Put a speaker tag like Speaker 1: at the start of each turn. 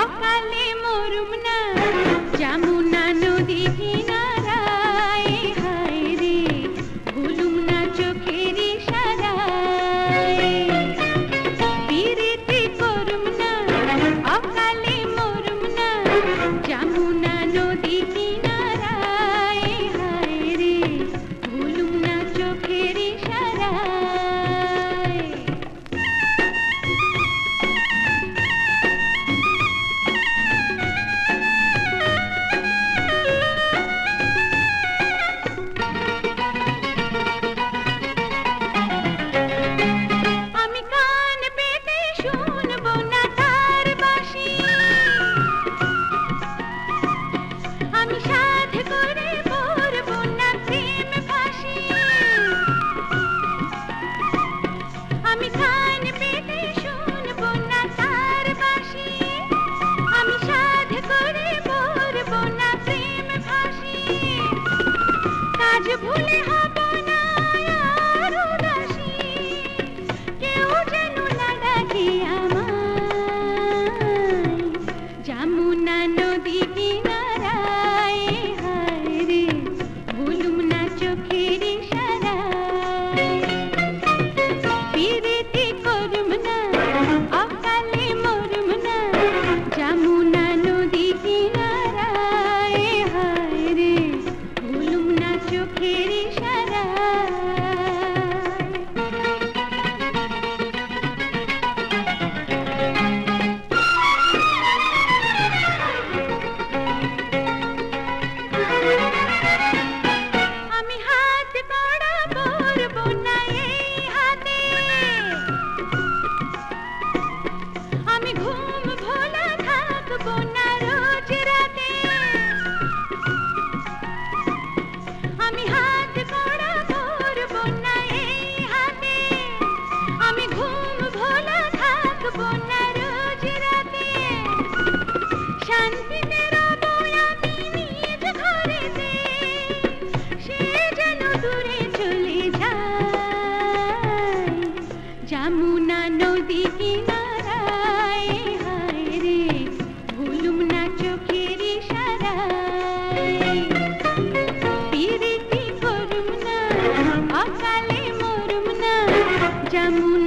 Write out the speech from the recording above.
Speaker 1: অকালে মরুম না যমুনা নদী भूले हाँ না নদী কিনারায়, হায় রে, ভুলুম না চোখের ইশারায়। পিরিতি করুম না অকালে মরুম না, যমুনা